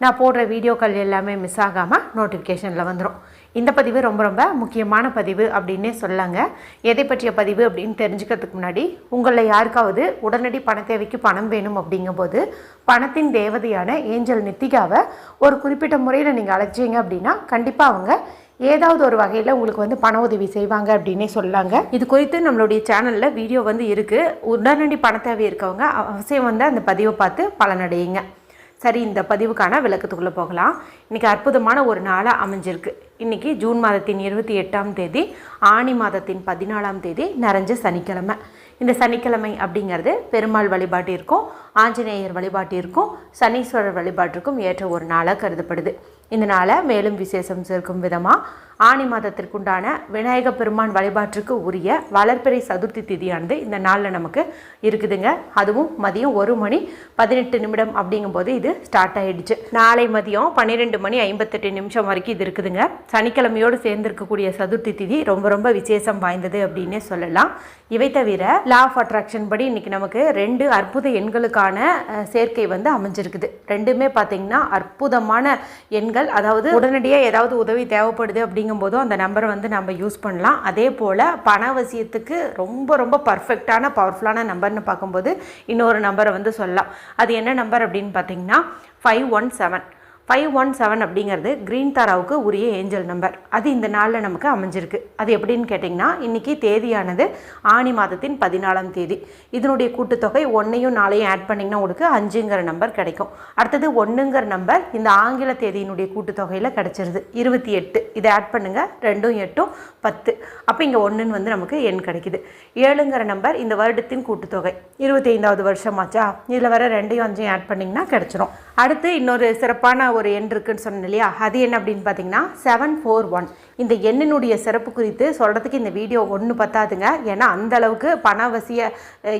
நான் போடுற வீடியோக்கள் எல்லாமே மிஸ் ஆகாமல் நோட்டிஃபிகேஷனில் வந்துடும் இந்த பதிவு ரொம்ப ரொம்ப முக்கியமான பதிவு அப்படின்னே சொல்லாங்க எதை பற்றிய பதிவு அப்படின்னு தெரிஞ்சுக்கிறதுக்கு முன்னாடி உங்களில் யாருக்காவது உடனடி பண தேவைக்கு பணம் வேணும் அப்படிங்கும்போது பணத்தின் தேவதையான ஏஞ்சல் நித்திகாவை ஒரு குறிப்பிட்ட முறையில் நீங்கள் அழைச்சிங்க அப்படின்னா கண்டிப்பாக அவங்க ஏதாவது ஒரு வகையில் உங்களுக்கு வந்து பண உதவி செய்வாங்க அப்படின்னே சொல்லாங்க இது குறித்து நம்மளுடைய சேனலில் வீடியோ வந்து இருக்குது உடனடி பண தேவை இருக்கவங்க அவசியம் வந்து அந்த பதிவை பார்த்து பலனடையுங்க. சரி இந்த பதிவுக்கான விளக்கத்துக்குள்ளே போகலாம். இன்றைக்கி அற்புதமான ஒரு நாளாக அமைஞ்சிருக்கு. இன்றைக்கி ஜூன் மாதத்தின் இருபத்தி எட்டாம் தேதி ஆணி மாதத்தின் பதினாலாம் தேதி நிறைஞ்ச சனிக்கிழமை. இந்த சனிக்கிழமை அப்படிங்கிறது பெருமாள் வழிபாட்டிற்கும் ஆஞ்சநேயர் வழிபாட்டிற்கும் சனீஸ்வரர் வழிபாட்டிற்கும் ஏற்ற ஒரு நாளாக கருதப்படுது. இந்த மேலும் விசேஷம் சேர்க்கும் விதமாக ஆணி மாதத்திற்குண்டான விநாயக பெருமான் வழிபாட்டிற்கு உரிய வளர்ப்பிறை சதுர்த்தி திதியானது இந்த நாளில் நமக்கு இருக்குதுங்க. அதுவும் மதியம் ஒரு மணி பதினெட்டு நிமிடம் அப்படிங்கும்போது இது ஸ்டார்ட் ஆகிடுச்சு நாளை மதியம் பன்னிரெண்டு மணி ஐம்பத்தெட்டு நிமிஷம் வரைக்கும் இது இருக்குதுங்க. சனிக்கிழமையோடு சேர்ந்திருக்கக்கூடிய சதுர்த்தி திதி ரொம்ப ரொம்ப விசேஷம் வாய்ந்தது அப்படின்னே சொல்லலாம். இவை தவிர லா ஆஃப் அட்ராக்ஷன் படி இன்றைக்கி நமக்கு ரெண்டு அற்புத எண்களுக்கான சேர்க்கை வந்து அமைஞ்சிருக்குது. ரெண்டுமே பார்த்தீங்கன்னா அற்புதமான எண்கள் அதாவது உடனடியாக ஏதாவது உதவி தேவைப்படுது அப்படிங்கும்போது அந்த நம்பரை வந்து நம்ம யூஸ் பண்ணலாம். அதே போல் பணவசியத்துக்கு ரொம்ப ரொம்ப பர்ஃபெக்டான பவர்ஃபுல்லான நம்பர்னு பார்க்கும்போது இன்னொரு நம்பரை வந்து சொல்லலாம். அது என்ன நம்பர் அப்படின்னு பார்த்தீங்கன்னா five one seven five one seven அப்படிங்கிறது க்ரீன் தாராவுக்கு உரிய ஏஞ்சல் நம்பர் அது இந்த நாளில் நமக்கு அமைஞ்சிருக்கு. அது எப்படின்னு கேட்டிங்கன்னா இன்றைக்கி தேதியானது ஆணி மாதத்தின் பதினாலாம் தேதி. இதனுடைய கூட்டுத்தொகை ஒன்றையும் நாளையும் ஆட் பண்ணிங்கன்னா உங்களுக்கு அஞ்சுங்கிற நம்பர் கிடைக்கும். அடுத்தது ஒன்றுங்கிற நம்பர் இந்த ஆங்கில தேதியினுடைய கூட்டுத்தொகையில் கிடச்சிருது. இருபத்தி எட்டு. இதை ஆட் பண்ணுங்கள் ரெண்டும் எட்டும் பத்து. அப்போ இங்கே ஒன்றுன்னு வந்து நமக்கு எண் கிடைக்குது. ஏழுங்கிற நம்பர் இந்த வருடத்தின் கூட்டுத்தொகை. இருபத்தி ஐந்தாவது வருஷமாச்சா? இதில் வர ரெண்டையும் அஞ்சையும் ஆட் பண்ணிங்கன்னா கிடச்சிரும். அடுத்து இன்னொரு சிறப்பான ஒரு எண் இருக்குன்னு சொன்னேன் இல்லையா? அது என்ன அப்படின்னு பார்த்தீங்கன்னா செவன் ஃபோர் ஒன் இந்த எண்ணினுடைய சிறப்பு குறித்து சொல்கிறதுக்கு இந்த வீடியோ ஒன்று பத்தாதுங்க. ஏன்னா அந்த அளவுக்கு பணவசிய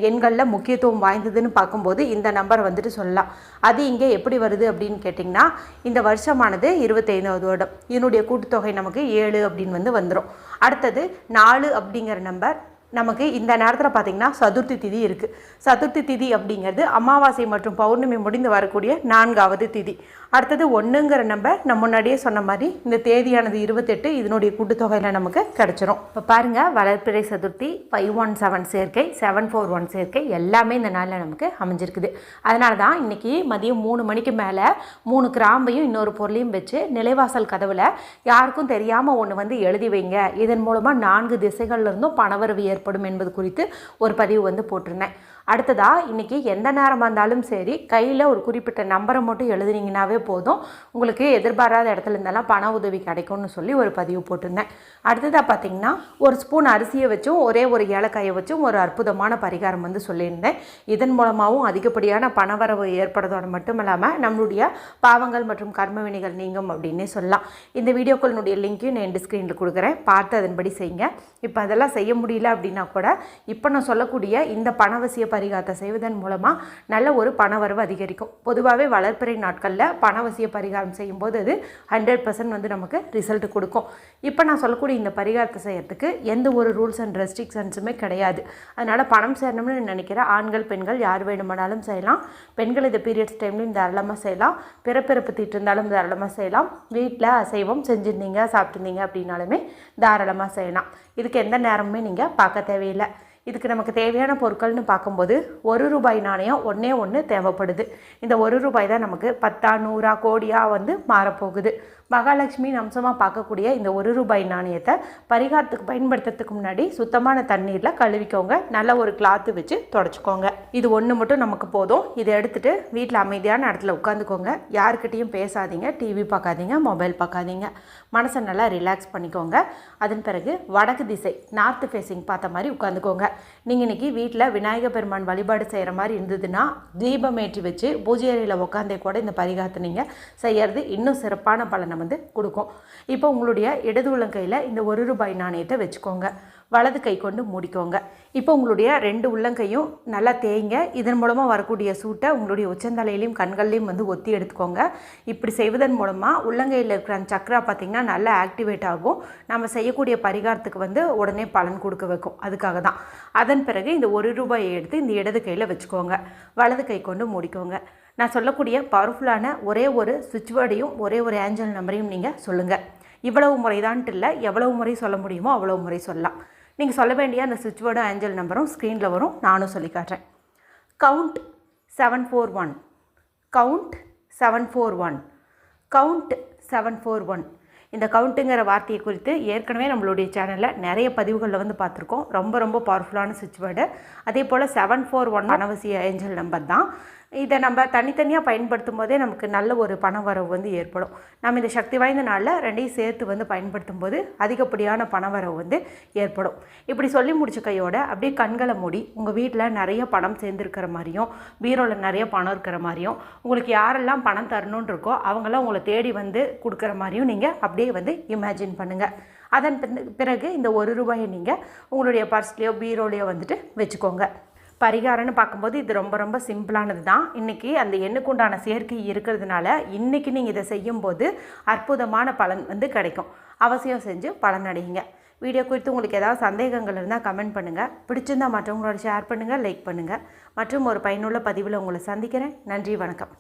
எண்களில் முக்கியத்துவம் வாய்ந்ததுன்னு பார்க்கும்போது இந்த நம்பர் வந்துட்டு சொல்லலாம். அது இங்கே எப்படி வருது அப்படின்னு கேட்டிங்கன்னா இந்த வருஷமானது இருபத்தைந்தாவது வருடம். இதனுடைய கூட்டுத்தொகை நமக்கு ஏழு அப்படின்னு வந்து வந்துடும் அடுத்தது நாலு அப்படிங்கிற நம்பர் நமக்கு இந்த நேரத்தில் பார்த்தீங்கன்னா சதுர்த்தி திதி இருக்குது சதுர்த்தி திதி அப்படிங்கிறது அமாவாசை மற்றும் பௌர்ணமி முடிந்து வரக்கூடிய நான்காவது திதி. அடுத்தது ஒன்றுங்கிற நம்பர் நம்ம முன்னாடியே சொன்ன மாதிரி இந்த தேதியானது இருபத்தெட்டு இதனுடைய கூட்டுத்தொகையில் நமக்கு கிடச்சிரும். இப்போ பாருங்கள் வளர்ப்பிறை சதுர்த்தி ஃபைவ் ஒன் செவன் சேர்க்கை செவன் ஃபோர் ஒன் சேர்க்கை எல்லாமே இந்த நாளில் நமக்கு அமைஞ்சிருக்குது. அதனால தான் இன்றைக்கி மதியம் மூணு மணிக்கு மேலே மூணு கிராம்பையும் இன்னொரு பொருளையும் வச்சு நிலைவாசல் கதவில் யாருக்கும் தெரியாமல் ஒன்று வந்து எழுதி வைங்க. இதன் மூலமாக நான்கு திசைகள்லேருந்தும் பணவரவு ஏற்படும் என்பது குறித்து ஒரு பதிவு வந்து போட்டிருந்தேன். அடுத்ததாக இன்றைக்கி எந்த நேரமாக இருந்தாலும் சரி கையில் ஒரு குறிப்பிட்ட நம்பரை மட்டும் எழுதுனீங்கன்னாவே போதும். உங்களுக்கு எதிர்பாராத இடத்துல இருந்தெல்லாம் பண உதவி கிடைக்கும்னு சொல்லி ஒரு பதிவு போட்டிருந்தேன். அடுத்ததாக பார்த்தீங்கன்னா ஒரு ஸ்பூன் அரிசியை வச்சும் ஒரே ஒரு ஏலக்காயை வச்சும் ஒரு அற்புதமான பரிகாரம் வந்து சொல்லியிருந்தேன். இதன் மூலமாகவும் அதிகப்படியான பணவரவு ஏற்படுறதோடு மட்டும் இல்லாமல் நம்மளுடைய பாவங்கள் மற்றும் கர்மவினைகள் நீங்கும் அப்படின்னே சொல்லலாம். இந்த வீடியோக்களினுடைய லிங்க்கையும் நான் எண்டு ஸ்க்ரீனில் கொடுக்குறேன். பார்த்து அதன்படி செய்யுங்க. இப்போ அதெல்லாம் செய்ய முடியல அப்படின்னா கூட இப்போ நான் சொல்லக்கூடிய இந்த பணவசிய பரிகாரத்தை செய்வதன் மூலமாக நல்ல ஒரு பணவரவு அதிகரிக்கும். பொதுவாகவே வளர்ப்பிறை நாட்களில் பணவசிய பரிகாரம் செய்யும்போது அது ஹண்ட்ரட் பர்சன்ட் வந்து நமக்கு ரிசல்ட் கொடுக்கும். இப்போ நான் சொல்லக்கூடிய இந்த பரிகாரத்தை செய்யறதுக்கு எந்த ஒரு ரூல்ஸ் அண்ட் ரெஸ்ட்ரிக்ஷன்ஸுமே கிடையாது. அதனால் பணம் சேரணும்னு நினைக்கிற ஆண்கள் பெண்கள் யார் வேணுமானாலும் செய்யலாம். பெண்கள் இந்த பீரியட்ஸ் டைம்லையும் தாராளமாக செய்யலாம். பிறப்பிறப்பு தீட்டு இருந்தாலும் தாராளமாக செய்யலாம். வீட்டில் அசைவம் செஞ்சுருந்தீங்க சாப்பிட்ருந்தீங்க அப்படின்னாலுமே தாராளமாக செய்யலாம். இதுக்கு எந்த நேரமுமே நீங்கள் பார்க்க தேவையில்லை. இதுக்கு நமக்கு தேவையான பொருட்கள்னு பார்க்கும்போது ஒரு ரூபாய் நாணயம் ஒன்றே ஒன்று தேவைப்படுது. இந்த ஒரு ரூபாய் தான் நமக்கு பத்தா நூறா கோடியாக வந்து மாறப்போகுது. மகாலட்சுமியின் அம்சமாக பார்க்கக்கூடிய இந்த ஒரு ரூபாய் நாணயத்தை பரிகாரத்துக்கு பயன்படுத்துறதுக்கு முன்னாடி சுத்தமான தண்ணீரில் கழுவிக்கோங்க. நல்ல ஒரு கிளாத்து வச்சு தொடச்சிக்கோங்க. இது ஒன்று மட்டும் நமக்கு போதும். இதை எடுத்துகிட்டு வீட்டில் அமைதியான இடத்துல உட்காந்துக்கோங்க. யாருக்கிட்டேயும் பேசாதீங்க. டிவி பார்க்காதீங்க. மொபைல் பார்க்காதீங்க. மனசை நல்லா ரிலாக்ஸ் பண்ணிக்கோங்க. அதன் பிறகு வடக்கு திசை நார்த்து ஃபேஸிங் பார்த்த மாதிரி உட்காந்துக்கோங்க. நீங்கள் இன்றைக்கி வீட்டில் விநாயகர் பெருமான் வழிபாடு செய்கிற மாதிரி இருந்ததுன்னா தீபம் ஏற்றி வச்சு பூஜை அறையில் உட்காந்தே கூட இந்த பரிகாரத்தை நீங்கள் செய்கிறது இன்னும் சிறப்பான பலனை வந்து கொடுக்கும். இப்போ உங்களுடைய இடது உள்ளங்கையில் இந்த ஒரு ரூபாய் நாணயத்தை வச்சுக்கோங்க. வலது கை கொண்டு மூடிக்கோங்க. இப்போ உங்களுடைய ரெண்டு உள்ளங்கையும் நல்லா தேய்ங்க. இதன் மூலமாக வரக்கூடிய சூட்டை உங்களுடைய உச்சந்தலையிலையும் கண்கள்லையும் வந்து ஒத்தி எடுத்துக்கோங்க. இப்படி செய்வதன் மூலமாக உள்ளங்கையில் இருக்கிற அந்த சக்கரா பார்த்திங்கன்னா நல்லா ஆக்டிவேட் ஆகும். நம்ம செய்யக்கூடிய பரிகாரத்துக்கு வந்து உடனே பலன் கொடுக்க வைக்கும். அதுக்காக தான். அதன் பிறகு இந்த ஒரு ரூபாயை எடுத்து இந்த இடது கையில் வச்சுக்கோங்க. வலது கை கொண்டு மூடிக்கோங்க. நான் சொல்லக்கூடிய பவர்ஃபுல்லான ஒரே ஒரு சுவிட்ச் வேர்டையும் ஒரே ஒரு ஏஞ்சல் நம்பரையும் நீங்கள் சொல்லுங்கள் இவ்வளவு முறைதான்ட்டு இல்லை எவ்வளவு முறை சொல்ல முடியுமோ அவ்வளவு முறை சொல்லலாம். நீங்கள் சொல்ல வேண்டிய அந்த சுவிட்ச் வேர்டும் ஏஞ்சல் நம்பரும் ஸ்க்ரீனில் வரும். நானும் சொல்லி காட்டுறேன். Count seven four one count seven four one count seven four one இந்த கவுண்ட்டுங்கிற வார்த்தையை குறித்து ஏற்கனவே நம்மளுடைய சேனலில் நிறைய பதிவுகளில் வந்து பார்த்துருக்கோம். ரொம்ப ரொம்ப பவர்ஃபுல்லான சுவிட்ச் வேர்டு அதே போல் செவன் ஃபோர் ஒன் அனவசிய ஏஞ்சல் நம்பர் தான் இதை நம்ம தனித்தனியாக பயன்படுத்தும் போதே நமக்கு நல்ல ஒரு பண வரவு வந்து ஏற்படும். நம்ம இந்த சக்தி வாய்ந்த நாளில் ரெண்டையும் சேர்த்து வந்து பயன்படுத்தும் போது அதிகப்படியான பண வரவு வந்து ஏற்படும். இப்படி சொல்லி முடிச்ச கையோட அப்படியே கண்களை மூடி உங்கள் வீட்டில் நிறைய பணம் சேர்ந்துருக்கிற மாதிரியும் பீரோவில் நிறைய பணம் இருக்கிற மாதிரியும் உங்களுக்கு யாரெல்லாம் பணம் தரணுன்னு இருக்கோ அவங்களாம் உங்களை தேடி வந்து கொடுக்குற மாதிரியும் நீங்கள் அப்படியே வந்து இமேஜின் பண்ணுங்கள் அதன் பிறகு இந்த ஒரு ரூபாயை நீங்கள் உங்களுடைய பர்ஸ்லேயோ பீரோலையோ வந்துட்டு வச்சுக்கோங்க. பரிகாரம்னு பார்க்கும்போது இது ரொம்ப ரொம்ப சிம்பிளானது தான். இன்றைக்கி அந்த எண்ணுக்குண்டான சேர்க்கை இருக்கிறதுனால இன்றைக்கி நீங்கள் இதை செய்யும்போது அற்புதமான பலன் வந்து கிடைக்கும். அவசியம் செஞ்சு பலனடையுங்க வீடியோ குறித்து உங்களுக்கு ஏதாவது சந்தேகங்கள் இருந்தால் கமெண்ட் பண்ணுங்கள் பிடிச்சிருந்தா மற்றவங்களோட ஷேர் பண்ணுங்கள் லைக் பண்ணுங்கள் மற்றும் ஒரு பயனுள்ள பதிவில் உங்களை சந்திக்கிறேன். நன்றி வணக்கம்.